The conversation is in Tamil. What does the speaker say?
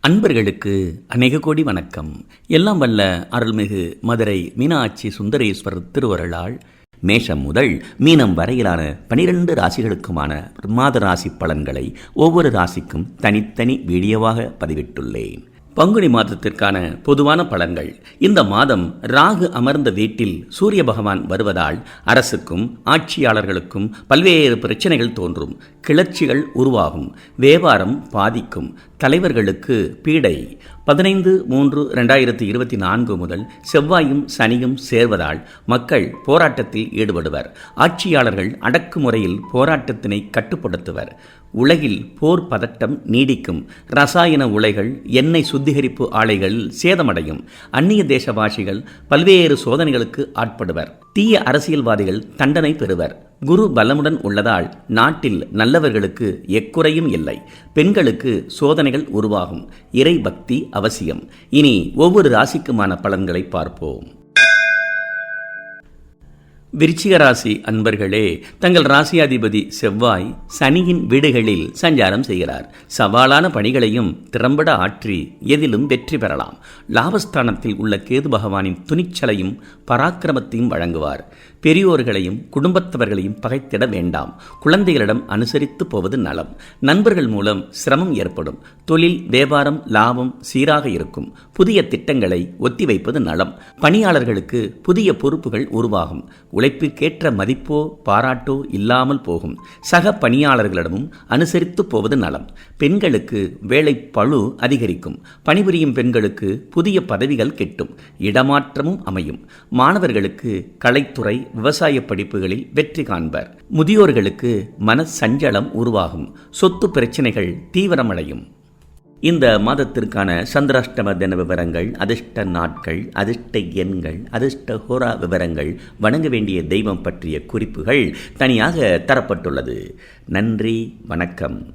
அன்பர்களுக்கு அநேக கோடி வணக்கம். எல்லாம் வல்ல அருள்மிகு மதுரை மீனாட்சி சுந்தரேஸ்வரர் திருவருளால் மேஷம் முதல் மீனம் வரையிலான பனிரெண்டு ராசிகளுக்குமான மாத ராசி பலன்களை ஒவ்வொரு ராசிக்கும் தனித்தனி வீடியோவாக பதிவிட்டுள்ளேன். பங்குனி மாதத்திற்கான பொதுவான பலன்கள். இந்த மாதம் ராகு அமர்ந்த வீட்டில் சூரிய பகவான் வருவதால் அரசுக்கும் ஆட்சியாளர்களுக்கும் பல்வேறு பிரச்சனைகள் தோன்றும். கிளர்ச்சிகள் உருவாகும். வியாபாரம் பாதிக்கும். தலைவர்களுக்கு பீடை. பதினைந்து மூன்று ரெண்டாயிரத்தி இருபத்தி நான்கு முதல் செவ்வாயும் சனியும் சேர்வதால் மக்கள் போராட்டத்தில் ஈடுபடுவர். ஆட்சியாளர்கள் அடக்குமுறையில் போராட்டத்தினை கட்டுப்படுத்துவர். உலகில் போர் பதட்டம் நீடிக்கும். ரசாயன உலைகள் எண்ணெய் சுத்திகரிப்பு ஆலைகள் சேதமடையும். அந்நிய தேசவாசிகள் பல்வேறு சோதனைகளுக்கு ஆட்படுவர். தீய அரசியல்வாதிகள் தண்டனை பெறுவர். குரு பலமுடன் உள்ளதால் நாட்டில் நல்லவர்களுக்கு எக்குறையும் இல்லை. பெண்களுக்கு சோதனைகள் உருவாகும். இறை பக்தி அவசியம். இனி ஒவ்வொரு ராசிக்குமான பலன்களை பார்ப்போம். விருச்சிக ராசி அன்பர்களே தங்கள் ராசியாதிபதி செவ்வாய் சனியின் வீடுகளில் சஞ்சாரம் செய்கிறார். சவாலான பணிகளையும் திறம்பட ஆற்றி எதிலும் வெற்றி பெறலாம். லாபஸ்தானத்தில் உள்ள கேது பகவானின் துணிச்சலையும் பராக்கிரமத்தையும் வழங்குவார். பெரியோர்களையும் குடும்பத்தவர்களையும் பகைத்திட வேண்டாம். குழந்தைகளிடம் அனுசரித்து போவது நலம். நண்பர்கள் மூலம் சிரமம் ஏற்படும். தொழில் வியாபாரம் லாபம் சீராக இருக்கும். புதிய திட்டங்களை ஒத்திவைப்பது நலம். பணியாளர்களுக்கு புதிய பொறுப்புகள் உருவாகும். உழைப்பிற்கேற்ற மதிப்போ பாராட்டோ இல்லாமல் போகும். சக பணியாளர்களிடமும் அனுசரித்து போவது நலம். பெண்களுக்கு வேலை பழு அதிகரிக்கும். பணிபுரியும் பெண்களுக்கு புதிய பதவிகள் கிட்டும். இடமாற்றமும் அமையும். மாணவர்களுக்கு கலைத்துறை விவசாய படிப்புகளில் வெற்றி காண்பர். முதியோர்களுக்கு மன சஞ்சலம் உருவாகும். சொத்து பிரச்சனைகள் தீவிரமடையும். இந்த மாதத்திற்கான சந்திராஷ்டம தின விவரங்கள் அதிர்ஷ்ட நாட்கள் அதிர்ஷ்ட எண்கள் அதிர்ஷ்ட ஹோரா விவரங்கள் வணங்க வேண்டிய தெய்வம் பற்றிய குறிப்புகள் தனியாக தரப்பட்டுள்ளது. நன்றி வணக்கம்.